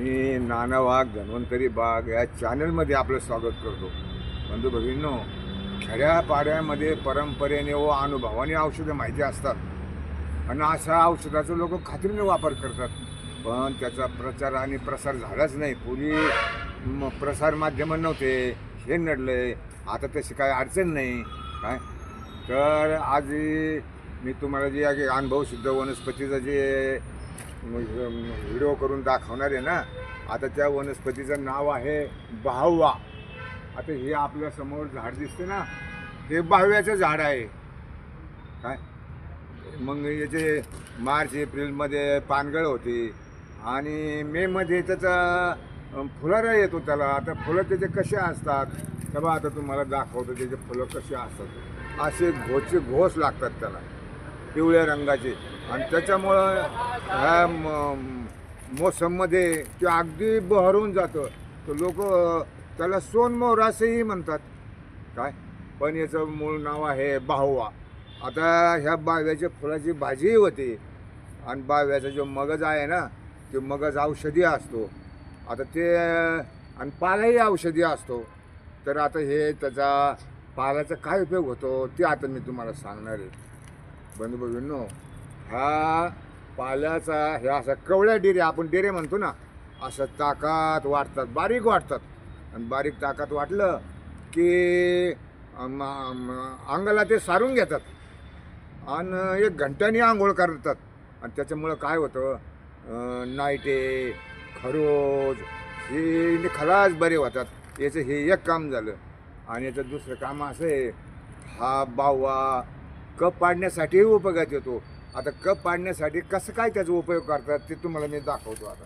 मी नाना वाघ धन्वंतरी बाग या चॅनलमध्ये आपलं स्वागत करतो. बंधू भगिनींनो खेड्यापाड्यामध्ये परंपरेने व अनुभवाने औषधं माहिती असतात. आणि अशा औषधाचा लोक खात्रीने वापर करतात. पण त्याचा प्रचार आणि प्रसार झालाच नाही. पूर्वी प्रसार माध्यमं नव्हते. हे नडलंय आता तशी काय अडचण नाही. काय? तर आज मी तुम्हाला जे अनुभव सिद्ध वनस्पतीचं जे व्हिडिओ करून दाखवणार आहे ना. आता त्या वनस्पतीचं नाव आहे बाहवा. आता हे आपल्यासमोर झाड दिसते ना. हे बाहव्याचं झाड आहे. काय? मग याचे मार्च एप्रिलमध्ये पानगळ होती. आणि मेमध्ये त्याचा फुलारा येतो त्याला. आता फुलं त्याचे कसे असतात? तेव्हा आता तुम्हाला दाखवतो त्याचे फुलं कसे असतात. असे घोचे घोस लागतात त्याला. पिवळ्या रंगाचे. आणि त्याच्यामुळं ह्या म- मोसममध्ये ते अगदी बहरून जातं. तर लोक त्याला सोनमोर असंही म्हणतात. काय? पण याचं मूळ नाव आहे बाहुवा. आता ह्या बाव्याच्या फुलाची भाजीही होते. आणि बाव्याचा जो मगज आहे ना ते मगज औषधी असतो. आता ते आणि पालाही औषधी असतो. तर आता हे त्याचा पालाचा काय उपयोग होतो ते आता मी तुम्हाला सांगणार आहे. बंधू हा पाल्याचा हे असा कवळ्या डेरे आपण डेरे म्हणतो ना असं ताकात वाटतात बारीक वाटतात. आणि बारीक ताकात वाटलं की अंगाला ते सारून घेतात. आणि एक घंट्याने आंघोळ करतात. आणि त्याच्यामुळं काय होतं? नाईटे खरोज हे खलास बरे होतात. याचं हे एक काम झालं. आणि याचं दुसरं काम असं आहे हा बावा कप पाडण्यासाठीही उपयोगात येतो. आता कप पाडण्यासाठी कसं काय त्याचा उपयोग करतात ते तुम्हाला मी दाखवतो आता.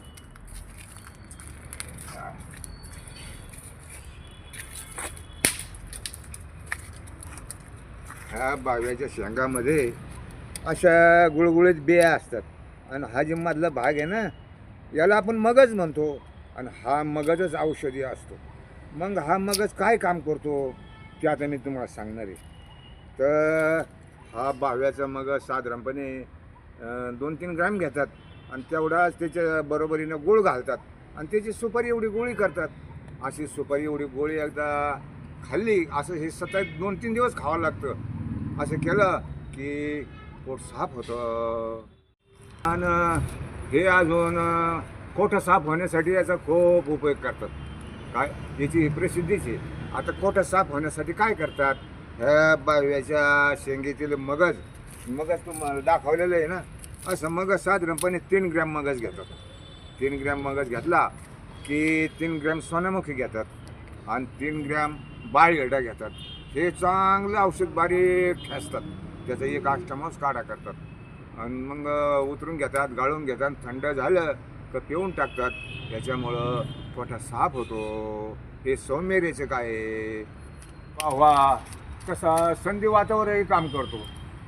ह्या बाव्याच्या शेंगामध्ये अशा गुळगुळीत बिया असतात. आणि हा जे मधला भाग आहे ना याला आपण मगज म्हणतो. आणि हा मगजच औषधी असतो. मग हा मगज काय काम करतो ते आता मी तुम्हाला सांगणार आहे. तर हा बाव्याचा मग साधारणपणे दोन तीन ग्रॅम घेतात. आणि तेवढाच त्याच्या बरोबरीनं गुळ घालतात. आणि त्याची सुपारी एवढी गोळी करतात. अशी सुपारी एवढी गोळी एकदा खाल्ली असं हे सतत दोन तीन दिवस खावं लागतं. असं केलं की पोट साफ होतं. आणि हे अजून कोठं साफ होण्यासाठी याचा खूप उपयोग करतात. काय? याची प्रसिद्धीच आहे. आता कोठं साफ होण्यासाठी काय करतात? ह्या बाव्याच्या शेंगेतील मगज मगज तुम्हाला दाखवलेलं आहे ना? असं मगज साधारणपणे तीन ग्रॅम मगज घेतात. तीन ग्रॅम मगज घेतला की तीन ग्रॅम सोनामुखी घेतात आणि तीन ग्रॅम बाळगडा घेतात. हे चांगलं औषध बारीक ठेसतात त्याचा एक आष्टमास काढा करतात. आणि मग उतरून घेतात गाळून घेतात थंड झालं तर पिऊन टाकतात. त्याच्यामुळं पोटा साफ होतो. हे सौम्यरेचं काय आहे? वा कसा संधी वातावरही काम करतो.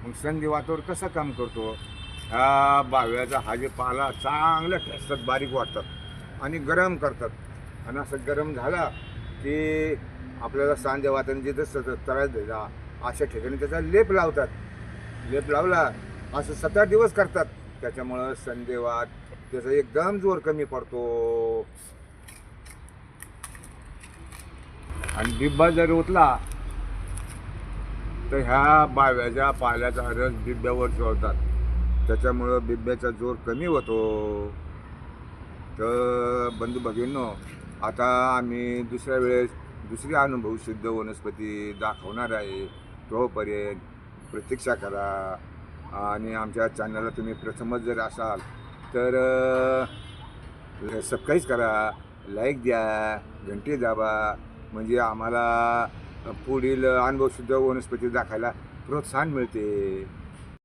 मग संधी वातावर कसं काम करतो? ह्या बाव्याचा हा जे पाला चांगलं ठसतात बारीक वाटतात आणि गरम करतात. आणि असं गरम झाला की आपल्याला सांध्या वातावरण जिथं सतत त्रास द्यायचा अशा ठिकाणी त्याचा लेप लावतात. लेप लावला असं सतरा दिवस करतात. त्याच्यामुळं संदेवात त्याचा एकदम जोर कमी पडतो. आणि डिब्बा जर उतला तर ह्या बाव्याच्या पाल्याचा रस बिब्यावर सोडतात त्याच्यामुळं बिब्याचा जोर कमी होतो. तर बंधू भगिनो आता आम्ही दुसऱ्या वेळेस दुसरी अनुभव सिद्ध वनस्पती दाखवणार आहे. तोपर्यंत प्रतीक्षा करा. आणि आमच्या चॅनलला तुम्ही प्रथमच जर असाल तर सबस्क्राईब करा लाईक द्या घंटी दाबा. म्हणजे आम्हाला पुढील अनुभवसुद्धा वनस्पती दाखायला प्रोत्साहन मिळते.